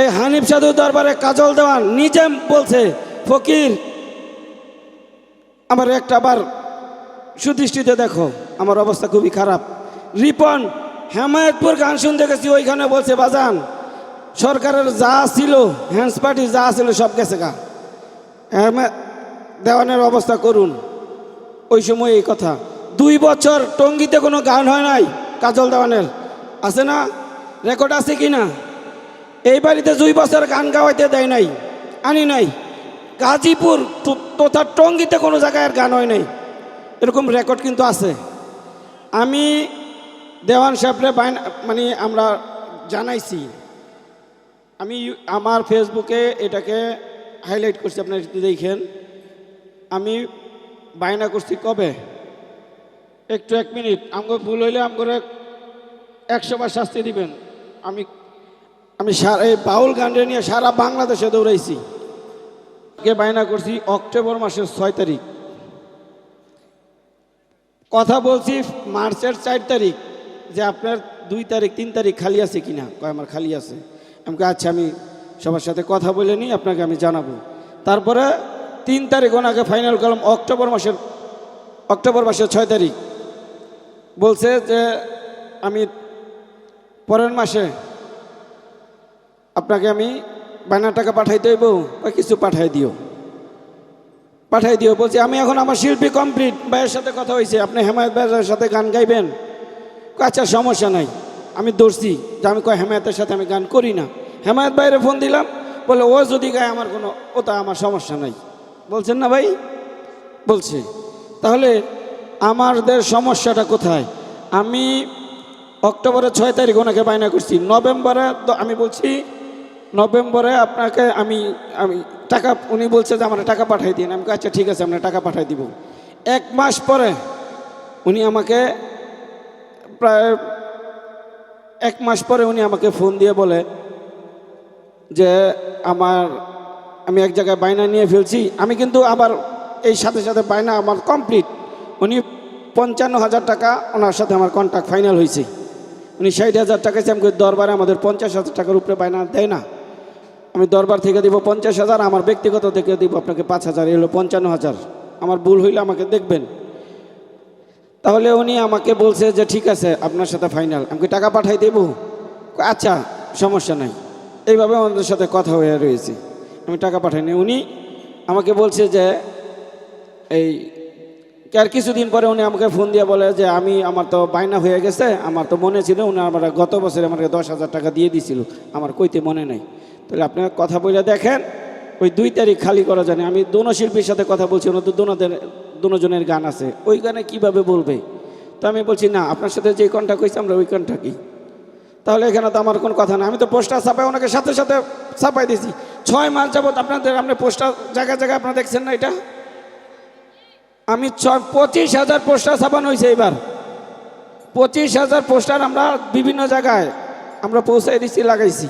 এই হানিফ সাধু দরবারে কাজল দেওয়ান নিজে বলছে, ফকির, আমার একটা বার সুদৃষ্টিতে দেখো, আমার অবস্থা খুবই খারাপ। রিপন, হেমায়তপুর গান শুনতে গেছি, ওইখানে বলছে, বাজান, সরকারের যা ছিল হ্যান্ডস পার্টি যা ছিল, সব গেছে গা। দেওয়ানের অবস্থা করুন। ওই সময় এই কথা। দুই বছর টঙ্গিতে কোনো গান হয় নাই, কাজল দেওয়ানের। আছে না? রেকর্ড আছে কি না এই বাড়িতে দুই বছর গান গাওয়াইতে দেয় নাই, আনি নাই। গাজীপুর তথা টঙ্গিতে কোনো জায়গায় আর গান হয় নাই। এরকম রেকর্ড কিন্তু আছে। আমি দেওয়ান সাহেবরে বাইন মানে আমরা জানাইছি। আমি আমার ফেসবুকে এটাকে হাইলাইট করছি, আপনারা একটু দেখেন। আমি বায়না করছি কবে? একটু এক মিনিট। আমাকে ভুল হইলে আমাকে একশো বার শাস্তি দিবেন। আমি আমি সারা এই বাউল গানটা নিয়ে সারা বাংলাদেশে দৌড়াইছি। কে বায়না করছি, অক্টোবর মাসের ছয় তারিখ। কথা বলছি মার্চের চার তারিখ, যে আপনার দুই তারিখ, তিন তারিখ খালি আছে কিনা? কয়, আমার খালি আছে। আমাকে আচ্ছা আমি সবার সাথে কথা বলে নিই, আপনাকে আমি জানাব। তারপরে তিন তারিখ ওনাকে ফাইনাল করলাম, অক্টোবর মাসের অক্টোবর মাসের ছয় তারিখ। বলছে যে আমি পরের মাসে আপনাকে আমি বায়না টাকা পাঠাই দেব বা কিছু পাঠাই দিও। পাঠাই দিও, বলছি, আমি এখন আমার শিল্পী কমপ্লিট ভাইয়ের সাথে কথা হয়েছে আপনি হেমায়ত ভাইয়ের সাথে গান গাইবেন? আচ্ছা সমস্যা নাই, আমি দৌড়ছি যে আমি কয়, হেমায়তের সাথে আমি গান করি না। হেমায়ত ভাইয়ের ফোন দিলাম, বলে, ও যদি গায়, আমার কোনো ওটা আমার সমস্যা নাই। বলছেন না ভাই? বলছে, তাহলে আমাদের সমস্যাটা কোথায়? আমি অক্টোবরের ছয় তারিখ ওনাকে বায়না করছি। নভেম্বরে আমি বলছি নভেম্বরে আপনাকে আমি আমি টাকা, উনি বলছে যে আমার টাকা পাঠাই দিন। আমি আচ্ছা ঠিক আছে আপনার টাকা পাঠাই দিব। এক মাস পরে উনি আমাকে প্রায় এক মাস পরে উনি আমাকে ফোন দিয়ে বলে যে, আমার, আমি এক জায়গায় বায়না নিয়ে ফেলছি। আমি কিন্তু আবার এই সাথে সাথে বায়না আমার কমপ্লিট। উনি পঞ্চান্ন হাজার টাকা ওনার সাথে আমার কন্ট্যাক্ট ফাইনাল হয়েছে উনি ষাট হাজার টাকা চাই দরবারে আমাদের পঞ্চাশ হাজার টাকার উপরে বায়না দেয় না। আমি দরবার থেকে দিব পঞ্চাশ হাজার, আমার ব্যক্তিগত থেকে দিব আপনাকে পাঁচ হাজার এলো পঞ্চান্ন হাজার। আমার ভুল হইলে আমাকে দেখবেন। তাহলে উনি আমাকে বলছে যে, ঠিক আছে, আপনার সাথে ফাইনাল আমাকে টাকা পাঠাই দেবো? আচ্ছা সমস্যা নাই। এইভাবে আমাদের সাথে কথা হয়ে রয়েছে। আমি টাকা পাঠাইনি। উনি আমাকে বলছে যে, এই আর কিছুদিন পরে উনি আমাকে ফোন দিয়ে বলে যে, আমি, আমার তো বায়না হয়ে গেছে, আমার তো মনে ছিল, উনি আমার গত বছরে আমাকে দশ হাজার টাকা দিয়ে দিছিল। আমার কইতে মনে নেই। তাহলে আপনি কথা বলে দেখেন, ওই দুই তারিখ খালি করা জানে আমি দোনো শিল্পীর সাথে কথা বলছি ওনাদের দোনোদের, দোনোজনের গান আছে। ওই গানে কীভাবে বলবে? তো আমি বলছি, না, আপনার সাথে যে কন্ট্যাক্ট হয়েছে আমরা ওই কন্ট্যাক্টই তাহলে এখানে তো আমার কোনো কথা না। আমি তো পোস্টার ছাপাই, ওনাকে সাথে সাথে ছাপাই দিয়েছি ছয় মাস যাবত আপনাদের, আপনি পোস্টার জায়গায় জায়গায় আপনারা দেখছেন না এটা? আমি ছয়, পঁচিশ হাজার পোস্টার ছাপানো হয়েছে এবার। পঁচিশ হাজার পোস্টার আমরা বিভিন্ন জায়গায় আমরা পৌঁছাই দিচ্ছি লাগাইছি।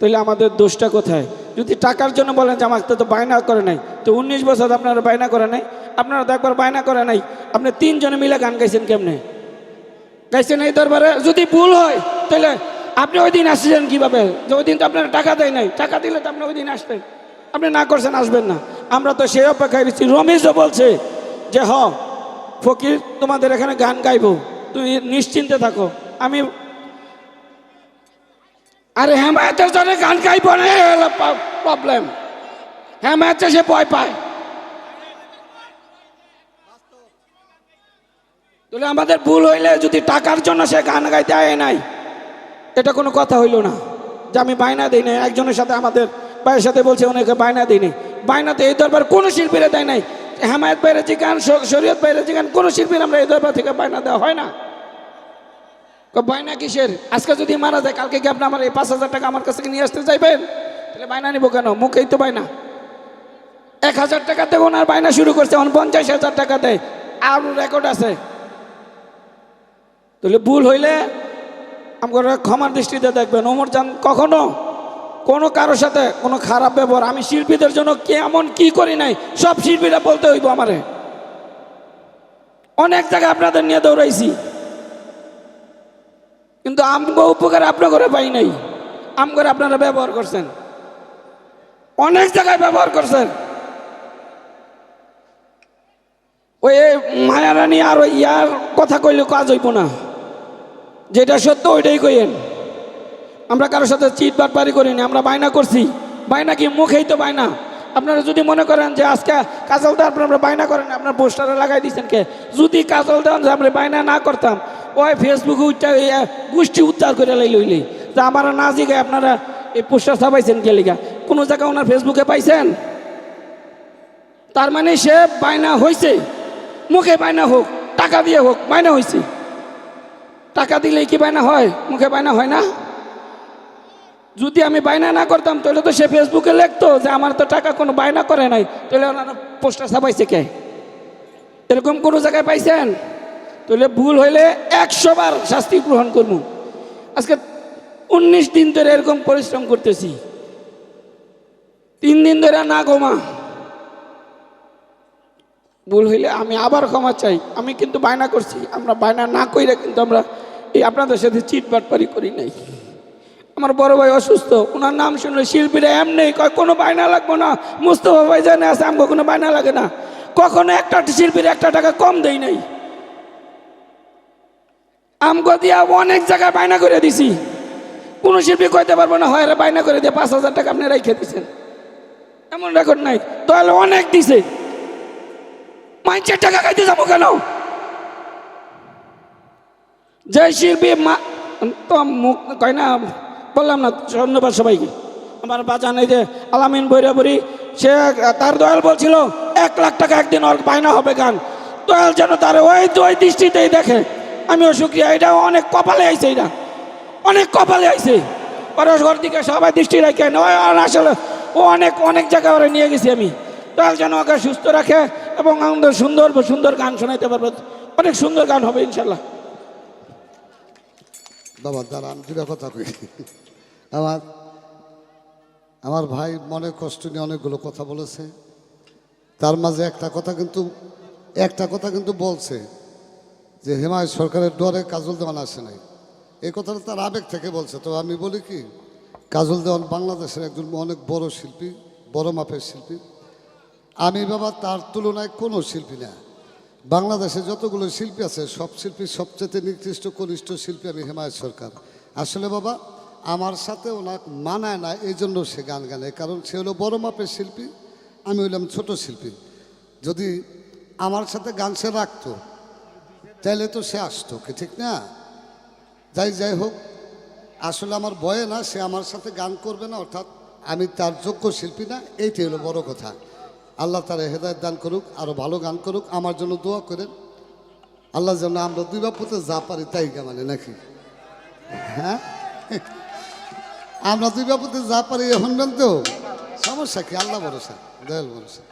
তাহলে আমাদের দোষটা কোথায়? যদি টাকার জন্য বলেন যে আমাকে তো বায়না করে নাই, তো উনিশ বছর আপনারা বায়না করে নাই? আপনারা তো একবার বায়না করে নাই। আপনি তিনজনে মিলে গান গাইছেন কেমনে? গাইছেন এই দরবারে? যদি ভুল হয়, তাহলে আপনি ওই দিন আসছেন কীভাবে? যে ওই দিন তো আপনারা টাকা দেয় নাই। টাকা দিলে তো আপনি ওই দিন আসবেন। আপনি না করছেন, আসবেন না। আমরা তো সেই অপেক্ষায় রয়েছি। রমেশও বলছে যে, হ, ফকির, তোমাদের এখানে গান গাইবো। তুমি নিশ্চিন্তে থাকো। আমি আরে হেমায়তের জন্য গান গাইব না প্রবলেম হেমায়তে সে ভয় পায়। তাহলে আমাদের ভুল হইলে যদি টাকার জন্য সে গান গাইতে আয় নাই, এটা কোনো কথা হইল না। যে আমি বায়না দিই নাই, একজনের সাথে আমাদের ভাইয়ের সাথে বলছে, অনেকে বায়না দিই নাই। বায়নাতে এই দরবার কোনো শিল্পীরা দেয় নাই। হেমায়ত বাইরে যে গান, শরীয়ত বাইরে যে গান, কোনো শিল্পীর আমরা এই দরবার থেকে বায়না দেওয়া হয় না। বায়না কিসের? আজকে যদি মারা যায়, কালকে কি আপনি আমার এই পাঁচ হাজার টাকা আমার কাছ নিয়ে আসতে চাইবেন? তাহলে বায়না নিবো কেন? মুখেই তো বায়না। এক হাজার টাকা থেকে ওনার বায়না শুরু করছে, এখন পঞ্চাশ হাজার টাকা দেয়। আর রেকর্ড আছে। তাহলে ভুল হইলে আমরা ক্ষমার দৃষ্টিতে দেখবেন। ওমর জান, কখনো কোনো কারোর সাথে কোনো খারাপ ব্যবহার, আমি শিল্পীদের জন্য কেমন কি করি নাই, সব শিল্পীরা বলতে হইব আমারে। অনেক জায়গায় আপনাদের নিয়ে দৌড়াইছি। কিন্তু আমগো উপকার আপনার ঘরে পাই নাই। আম করে আপনারা ব্যবহার করছেন। অনেক জায়গায় ব্যবহার করছেন। ওই মায়ারানী আর ওই ইয়ার কথা কইলে কাজ হইব না। যেটা সত্য ওইটাই কইেন আমরা কারোর সাথে চিট বাটপারি করিনি, আমরা বায়না করছি। বায়না কি মুখেই তো বায়না। আপনারা যদি মনে করেন যে আজকে কাজল দেওয়ার পর আমরা বায়না করেন, আপনার পোস্টারে লাগাই দিচ্ছেন কে। যদি কাজল যে আমরা বায়না না করতাম ওই ফেসবুকে উঠটা গোষ্ঠী উদ্ধার করে হইলে যে আমার না জিগায় আপনারা এই পোস্টার ছাপাইছেন কে লিগা? কোনো জায়গায় ওনার ফেসবুকে পাইছেন? তার মানে সে বায়না হয়েছে মুখে বায়না হোক, টাকা দিয়ে হোক, বায়না হয়েছে টাকা দিলে কি বায়না হয়? মুখে বায়না হয় না? যদি আমি বায়না না করতাম, তাহলে তো সে ফেসবুকে লিখতো যে আমার তো টাকা কোনো বায়না করে নাই। তাহলে ওনারা পোস্টার ছাপাইছে কে? এরকম কোনো জায়গায় পাইছেন? তাহলে ভুল হইলে একশো বার শাস্তি গ্রহণ করব আজকে উনিশ দিন ধরে এরকম পরিশ্রম করতেছি। তিন দিন ধরে না ঘুমা। ভুল হইলে আমি আবার ক্ষমা চাই। আমি কিন্তু বায়না করছি। আমরা বায়না না কইরে কিন্তু আমরা এই আপনাদের সাথে চিট বাটপারি করি নাই। আমার বড় ভাই অসুস্থ, ওনার নাম শুনলে শিল্পীরা এমনি কয়, কোনো বায়না লাগবো না। মুস্তফা ভাই জানে আছে আমাকে কোনো বায়না লাগে না। কখনো একটা শিল্পীর একটা টাকা কম দেই নাই। আমগো দিয়া অনেক জায়গায় বায়না করে দিছি। কোনো শিল্পী কইতে পারব না, হয় বায়না করে দিয়ে পাঁচ হাজার টাকা আপনি রেখে দিছেন। এমন রেকর্ড নাই। তাহলে অনেক দিছে। মাইনছের টাকা খাইতে যাব কেন? যে শিল্পী মা, তো মুখ কয় না, বললাম না, ধন্যবাদ সবাইকে। আমার বাজান এই যে আলামিন বৈরাবুরি, সে তার দয়াল বলছিল, এক লাখ টাকা একদিন ওর বায়না হবে গান। দয়াল যেন তার ওই ওই দৃষ্টিতেই দেখে। আমিও সুক্রিয়া, এটা অনেক কপালে আইছে এটা। অনেক কপালে আইছে। পরস্পর দিকে সবাই দৃষ্টি রাখেন আসলে ও অনেক অনেক জায়গায় ওরা নিয়ে গেছি আমি। দয়াল যেন ওকে সুস্থ রাখে এবং আমাদের সুন্দর সুন্দর গান শোনাইতে পারব। অনেক সুন্দর গান হবে ইনশাল্লাহ বাবা দাঁড়া আমি দুটা কথা কই। আমার আমার ভাই মনে কষ্ট নিয়ে অনেকগুলো কথা বলেছে। তার মাঝে একটা কথা কিন্তু, একটা কথা কিন্তু বলছে। যে হেমায় সরকারের ডরে কাজল দেওয়ান আসে নাই। এই কথাটা তার আবেগ থেকে বলছে। তো আমি বলি কি, কাজল দেওয়ান বাংলাদেশের একজন অনেক বড় শিল্পী, বড় মাপের শিল্পী। আমি বাবা তার তুলনায় কোনো শিল্পী না। বাংলাদেশে যতগুলো শিল্পী আছে, সব শিল্পী সবচেয়ে নিকৃষ্ট, কনিষ্ঠ শিল্পী আমি হেমায়ত সরকার। আসলে বাবা, আমার সাথে ওনার মানায় না, এই জন্য সে গান গানে। কারণ সে হলো বড় মাপের শিল্পী, আমি হইলাম ছোট শিল্পী। যদি আমার সাথে গান সে রাখতো তাহলে তো সে আসতো কি, ঠিক না? যাই যাই হোক, আসলে আমার বয়ে না, সে আমার সাথে গান করবে না, অর্থাৎ আমি তার যোগ্য শিল্পী না, এইটাই হলো বড় কথা। আল্লাহ তার হেদায়ত দান করুক আরও ভালো গান করুক, আমার জন্য দোয়া করেন। আল্লাহ যেন আমরা দুই বাপুতে যা পারি তাই মানে নাকি? হ্যাঁ? আমরা দুই বাপুতে যা পারি শুনবেন তো? সমস্যা কি? আল্লাহ ভরসা, দয়াল ভরসা।